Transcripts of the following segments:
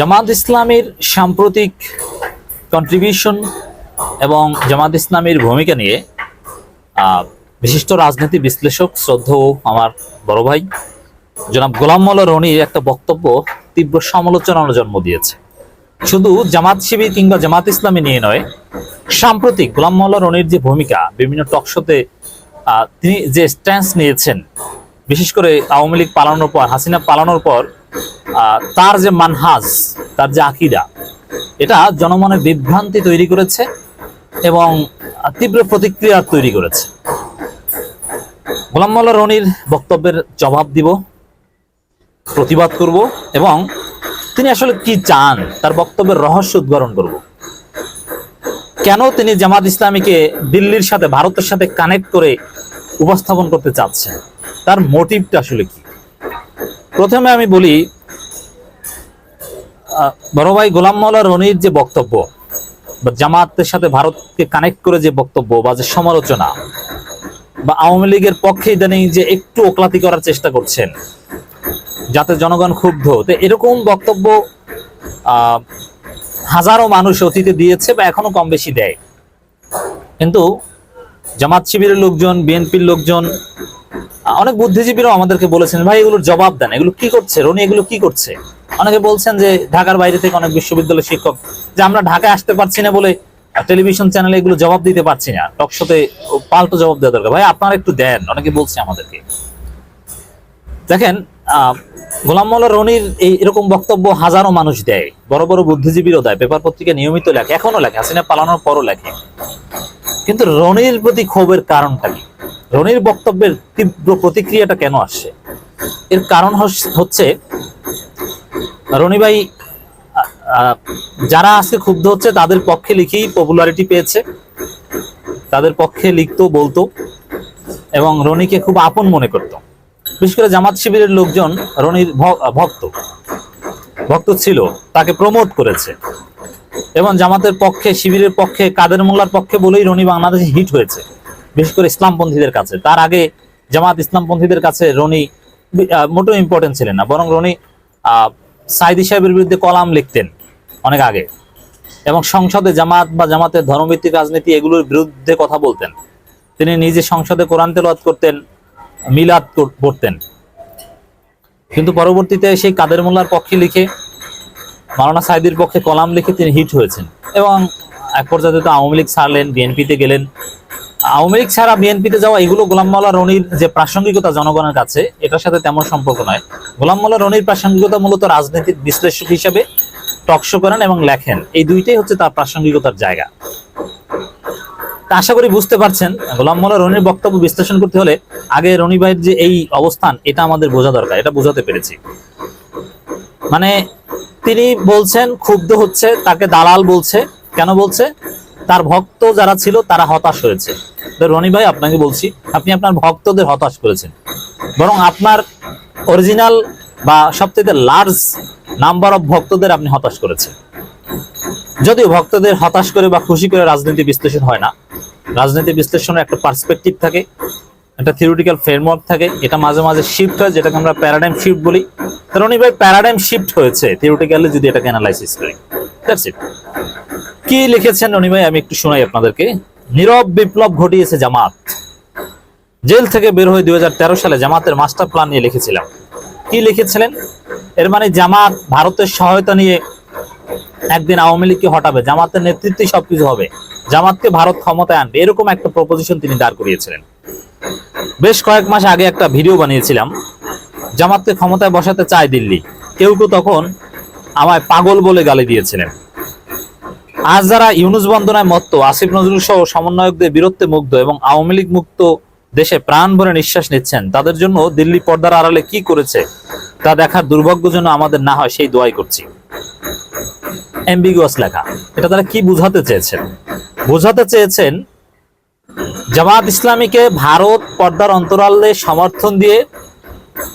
জামাত ইসলামের সাম্প্রতিক কন্ট্রিবিউশন এবং জামাত ইসলামের ভূমিকা নিয়ে বিশিষ্ট রাজনীতি বিশ্লেষক শ্রদ্ধেয় আমার বড় ভাই, জনাব গোলাম মোল্লা রনির একটা বক্তব্য তীব্র সমালোচনার জন্ম দিয়েছে। শুধু জামাত শিবির কিংবা জামাত ইসলামী নিয়ে নয়, সাম্প্রতিক গোলাম মোল্লা রনির যে ভূমিকা, বিভিন্ন টকশোতে তিনি যে স্ট্যান্স নিয়েছেন, বিশেষ করে আওয়ামী লীগ পালানোর পর, হাসিনা পালানোর পর তার যে মানহাজ, তার যে আকিদা, এটা জনমনে বিভ্রান্তি তৈরি করেছে এবং তীব্র প্রতিক্রিয়া তৈরি করেছে। গোলাম মোল্লা রনির বক্তব্যের জবাব দিব, প্রতিবাদ করব এবং তিনি আসলে কি চান, তার বক্তব্যের রহস্য উদ্ঘাটন করব। কেন তিনি জামাত ইসলামীকে দিল্লির সাথে, ভারতের সাথে কানেক্ট করে উপস্থাপন করতে চাচ্ছেন? তার মোটিভটা আসলে কি? প্রথমে আমি বলি বড় ভাই গোলাম মাওলা রনির যে বক্তব্য বা জামাতের সাথে ভারতকে কানেক্ট করে যে বক্তব্য বা যে সমালোচনা বা আওয়ামী লীগের পক্ষে ইদানিং যে একটু ওকলাতি করার চেষ্টা করছেন, যাতে জনগণ ক্ষুব্ধ, তো এরকম বক্তব্য হাজারো মানুষ অতীতে দিয়েছে বা এখনও কম বেশি দেয়। কিন্তু জামাত শিবিরের লোকজন, বিএনপির লোকজন অনেক বুদ্ধিজীবীরাও আমাদেরকে বলেছেন, ভাই, এগুলোর জবাব দেন। এগুলো কি করছে? রনি, এগুলো কি করছে? অনেকে বলছেন যে, ঢাকার বাইরে থেকে অনেক বিশ্ববিদ্যালয়ের শিক্ষক, যে আমরা ঢাকায় আসতে পারছি না বলে টেলিভিশন চ্যানেলে এগুলো জবাব দিতে পারছি না। টকশোতে পাল্টো জবাব দেওয়া দরকার। ভাই, আপনারা একটু দেন, অনেকে বলছে আমাদেরকে। দেখেন গোলাম মোল্লা রনির এই এরকম বক্তব্য হাজারো মানুষ দেয়। বড় বড় বুদ্ধিজীবীরও দেয়, পেপার পত্রিকা নিয়মিত লেখে, এখনও লেখে, হাসিনা পালানোর পরও লেখে। কিন্তু রনির প্রতি ক্ষোভের কারণটা কি? রনির বক্তব্যের তীব্র প্রতিক্রিয়াটা কেন আসছে? এর কারণ হচ্ছে, রনি ভাই যারা আজকে ক্ষুব্ধ হচ্ছে তাদের পক্ষে লিখেই পপুলারিটি পেয়েছে, তাদের পক্ষে লিখতো, বলতো, এবং রনিকে খুব আপন মনে করতো। বিশেষ করে জামাত শিবিরের লোকজন রনির ভক্ত ভক্ত ছিল, তাকে প্রমোট করেছে। এবং জামাতের পক্ষে, শিবিরের পক্ষে, কাদের মোল্লার পক্ষে বলেই রনি বাংলাদেশে হিট হয়েছে। বিশেষ করে ইসলামপন্থীদের কাছে। তার আগে জামাত ইসলামপন্থীদের কাছে রনি মোটেও ইম্পর্টেন্ট ছিলেন না, বরং রনি সাইদি সাহেবের বিরুদ্ধে কলাম লিখতেন অনেক আগে। এবং সংসদে জামাত বা জামাতের ধর্মভিত্তিক রাজনীতি এগুলোর বিরুদ্ধে কথা বলতেন। তিনি নিজে সংসদে কোরআন তেলাওয়াত করতেন, মিলাদ কর- পড়তেন। কিন্তু পরবর্তীতে সেই কাদের মোল্লার পক্ষে লিখে মারানা সাইদির পক্ষে কলাম লিখে তিনি হিট হয়েছেন। এবং এক পর্যায়ে তো আওয়ামী লীগ ছাড়লেন, বিএনপিতে গেলেন। আওয়ামী লীগ ছাড়া বিএনপিতে যাওয়া এগুলো গোলাম মাওলা রনির যে প্রাসঙ্গিকতা জনগণের কাছে, এটার সাথে তেমন সম্পর্ক নয়। গোলাম মাওলা রনির প্রাসঙ্গিকতা মূলত রাজনৈতিক বিশ্লেষক হিসেবে টকশো করেন এবং লেখেন। এই দুইটাই হচ্ছে তার প্রাসঙ্গিকতার জায়গা। তা আশা করি বুঝতে পারছেন, গোলাম মোল্লা রনির বক্তব্য বিশ্লেষণ করতে হলে আগে রনি ভাইয়ের যে এই অবস্থান, এটা আমাদের বোঝা দরকার, এটা বোঝাতে পেরেছি। মানে তিনি বলছেন, ক্ষুব্ধ হচ্ছে, তাকে দালাল বলছে। কেন বলছে? তার ভক্ত যারা ছিল, তারা হতাশ হয়েছে। রনি ভাই, আপনাকে বলছি, আপনি আপনার ভক্তদের হতাশ করেছেন। বরং আপনার অরিজিনাল বা সবথেকে লার্জ নাম্বার অফ ভক্তদের আপনি হতাশ করেছেন। যদিও ভক্তদের হতাশ করে বা খুশি করে রাজনীতি বিশ্লেষণ হয় না। রাজনীতি বিশ্লেষণের একটা পার্সপেক্টিভ থাকে, একটা থিওরিটিক্যাল ফ্রেমওয়ার্ক থাকে, এটা মাঝে মাঝে শিফট হয়, যেটাকে আমরা প্যারাডাইম শিফট বলি। রনি ভাই প্যারাডাইম শিফট হয়েছে থিওরিটিক্যালি যদি এটাকে অ্যানালাইসিস করি। কি লিখেছেন রনি ভাই? আমি একটু শোনাই আপনাদেরকে। নীরব বিপ্লব ঘটিয়েছে জামাত। জেল থেকে বের হয়ে দুই সালে জামাতের মাস্টার প্ল্যান নিয়ে লিখেছিলাম। কি লিখেছিলেন? এর মানে জামাত ভারতের সহায়তা নিয়ে একদিন আওয়ামী লীগকে হটাবে, জামাতের নেতৃত্বে সবকিছু হবে। জামাতকে ভারত ক্ষমতায় আনবে, এরকম একটা প্রপোজিশন তিনি দাঁড় করিয়েছিলেন। বেশ কয়েক মাস আগে একটা ভিডিও বানিয়েছিলাম, জামাতকে ক্ষমতায় বসাতে চায় দিল্লি। কেউ কেউ তখন আমায় পাগল বলে গালি দিয়েছিলেন। আজ যারা ইউনুস বন্দনায় মত্ত, আসিফ নজরুল সহ সমন্বয়কদের বীরত্বে মুগ্ধ এবং আওয়ামী লীগ মুক্ত দেশে প্রাণ ভরে নিঃশ্বাস নিচ্ছেন, তাদের জন্য দিল্লি পর্দার আড়ালে কি করেছে তা দেখার দুর্ভাগ্য যেন আমাদের না হয়, সেই দোয়াই করছি। অ্যাম্বিগুয়াস লেখা। এটা তারা কি বুঝাতে চেয়েছেন? বোঝাতে চেয়েছেন, জামাত ইসলামীকে ভারত পর্দার অন্তরালে সমর্থন দিয়ে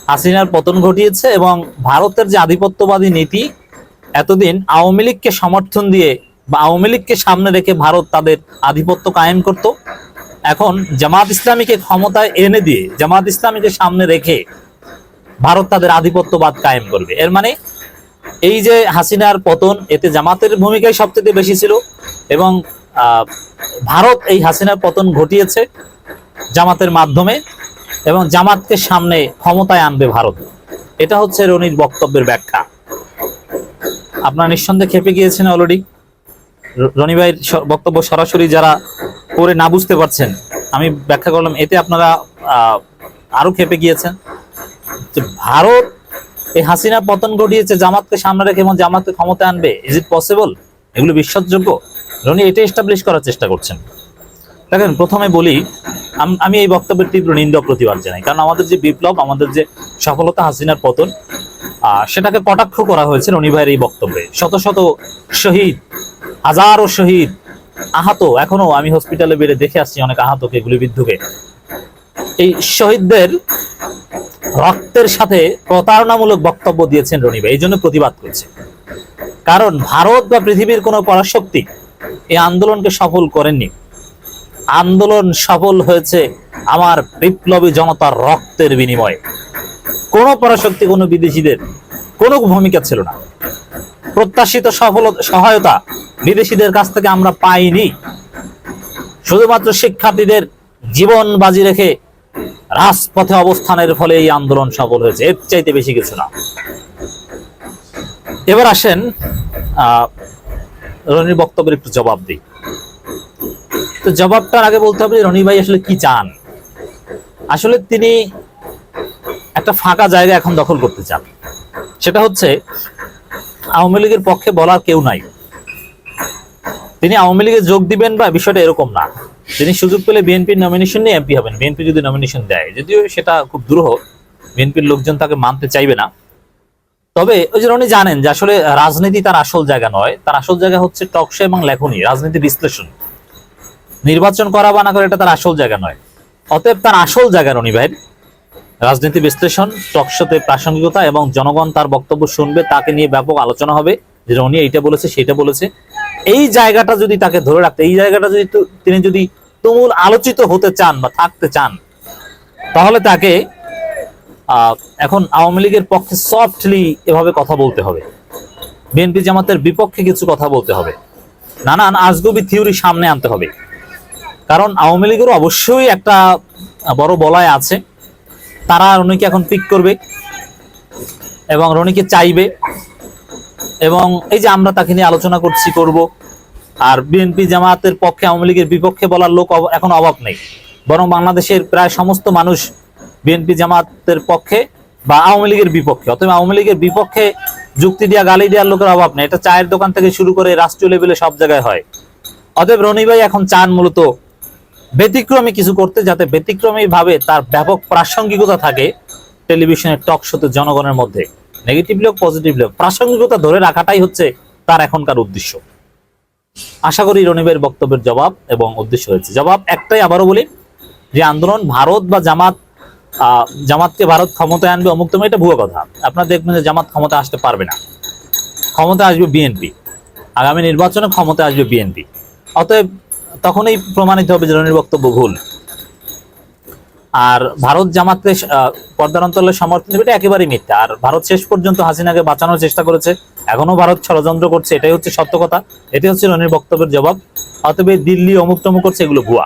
হাসিনার পতন ঘটিয়েছে এবং ভারতের যে আধিপত্যবাদী নীতি, এতদিন আওয়ামী লীগকে সমর্থন দিয়ে বা আওয়ামী লীগকে সামনে রেখে ভারত তাদের আধিপত্য কায়েম করত। এখন জামাত ইসলামীকে ক্ষমতায় এনে দিয়ে জামাত ইসলামীকে সামনে রেখে ভারত তাদের আধিপত্যবাদ কায়েম করবে। এর মানে এই যে হাসিনার পতন, এতে জামাতের ভূমিকাই সবচেয়ে বেশি ছিল এবং ভারত এই হাসিনার পতন ঘটিয়েছে জামাতের মাধ্যমে এবং জামাতকে সামনে ক্ষমতায় আনবে ভারত। এটা হচ্ছে রনির বক্তব্যের ব্যাখ্যা। আপনারা নিঃসন্দেহে খেপে গিয়েছেন অলরেডি। রনি ভাইয়ের বক্তব্য সরাসরি যারা পড়ে না বুঝতে পারছেন আমি ব্যাখ্যা করলাম এতে আপনারা আহ, আরও খেপে গিয়েছেন। যে ভারত এই হাসিনা পতন ঘটিয়েছে জামাতকে সামনে রেখে এবং জামাতকে ক্ষমতা আনবে ইজ ইট পসিবল এগুলো বিশ্বাসযোগ্য? রনি এটা এস্টাবলিশ করার চেষ্টা করছেন। দেখেন প্রথমে বলি আম- এই বক্তব্যের তীব্র নিন্দা প্রতিবাদ জানাই কারণ আমাদের যে বিপ্লব আমাদের যে সফলতা হাসিনার পতন সেটাকে কটাক্ষ করা হয়েছে রনি ভাইয়ের এই বক্তব্যে। শত শত শহীদ হাজারো শহীদ আহত। এখনও আমি হসপিটালে বেড়ে দেখে আসছি অনেক আহতকে, গুলিবিদ্ধকে। এই শহীদদের রক্তের সাথে প্রতারণামূলক বক্তব্য দিয়েছেন রনি ভাই, এই জন্য প্রতিবাদ করছে। কারণ ভারত বা পৃথিবীর কোনো পরাশক্তি এই আন্দোলনকে সফল করেননি। আন্দোলন সফল হয়েছে আমার বিপ্লবী জনতার রক্তের বিনিময়ে। কোনো পরাশক্তি, কোনো বিদেশিদের কোনো ভূমিকা ছিল না। প্রত্যাশিত সহায়তা বিদেশিদের কাছ থেকে আমরা পাইনি। শুধুমাত্র শিক্ষার্থীদের জীবন বাজি রেখে রাজপথে অবস্থানের ফলে এই আন্দোলন সফল হয়েছে। এর চাইতে বেশি কিছু না। এবার আসেন রনির বক্তব্যের একটু জবাব দিই। তো জবাবটার আগে বলতে হবে রনি ভাই আসলে কি চান? আসলে তিনি একটা ফাঁকা জায়গা এখন দখল করতে চান। সেটা হচ্ছে আওয়ামী লীগের পক্ষে বলার কেউ নাই। তিনি আওয়ামী লীগে যোগ দিবেন বা বিষয়টা এরকম না। তিনি সুযোগ পেলে বিএনপির নমিনেশন নিয়ে এমপি হবেন। বিএনপি যদি নমিনেশন দেয়, যদিও সেটা খুব দুরূহ, বিএনপির লোকজন তাকে মানতে চাইবে না। তবে ওই যে উনি জানেন যে আসলে রাজনীতি তার আসল জায়গা নয়। তার আসল জায়গা হচ্ছে টকশো এবং লেখনী রাজনীতি বিশ্লেষণ। নির্বাচন করা বা না করে, এটা তার আসল জায়গা নয়। অতএব তার আসল জায়গা রনি রাজনীতি বিশ্লেষণ টকশোতে প্রাসঙ্গিকতা এবং জনগণ তার বক্তব্য শুনবে, তাকে নিয়ে ব্যাপক আলোচনা হবে। যে রনি এইটা বলেছে, সেটা বলেছে। এই জায়গাটা যদি তাকে ধরে রাখতে, এই জায়গাটা যদি তিনি যদি তুমুল আলোচিত হতে চান বা থাকতে চান, তাহলে তাকে এখন আওয়ামী লীগের পক্ষে সফটলি এভাবে কথা বলতে হবে। বিএনপি জামাতের বিপক্ষে কিছু কথা বলতে হবে। নানান আজগবি থিওরি সামনে আনতে হবে। কারণ আওয়ামী লীগেরও অবশ্যই একটা বড় বলায় আছে। তারা রনিকে এখন পিক করবে এবং রনিকে চাইবে এবং এই যে আমরা তাকে নিয়ে আলোচনা করছি, করব, আর বিএনপি জামাতের পক্ষে, আওয়ামী লীগের বিপক্ষে বলার লোক এখন অভাব নেই। বরং বাংলাদেশের প্রায় সমস্ত মানুষ বিএনপি জামাতের পক্ষে বা আওয়ামী লীগের বিপক্ষে। অথবা আওয়ামী লীগের বিপক্ষে যুক্তি দেওয়া গালি দেওয়ার লোকের অভাব নেই। এটা চায়ের দোকান থেকে শুরু করে রাষ্ট্রীয় লেভেলে সব জায়গায় হয়। অতএব রনি ভাই এখন চান মূলত ব্যতিক্রমী কিছু করতে যাতে ব্যতিক্রমী ভাবে তার ব্যাপক প্রাসঙ্গিকতা থাকে টেলিভিশনের টক শোতে জনগণের মধ্যে। নেগেটিভলি হোক পজিটিভলি হোক প্রাসঙ্গিকতা ধরে রাখাটাই হচ্ছে তার এখনকার উদ্দেশ্য। আশা করি রনিবের বক্তব্যের জবাব এবং উদ্দেশ্য হয়েছে। জবাব একটাই আবারও বলি, যে আন্দোলন ভারত বা জামাত জামাতকে ভারত ক্ষমতায় আনবে, অমুক তুমি এটা ভুয়ো কথা। আপনারা দেখবেন যে জামাত ক্ষমতা আসতে পারবে না। ক্ষমতা আসবে বিএনপি। আগামী নির্বাচনে ক্ষমতা আসবে বিএনপি। অতএব তখনই প্রমাণিত হবে যে রনির বক্তব্য ভুল। আর ভারত জামাতকে আহ, পর্দার অঞ্চলে সমর্থন দেবে এটা একেবারেই মিথ্যা। আর ভারত শেষ পর্যন্ত হাসিনাকে বাঁচানোর চেষ্টা করেছে এখনও ভারত ষড়যন্ত্র করছে এটাই হচ্ছে সত্য কথা এটাই হচ্ছে রনির বক্তব্যের জবাব। অতএব দিল্লি অমুক টমুক করছে এগুলো ভুয়া।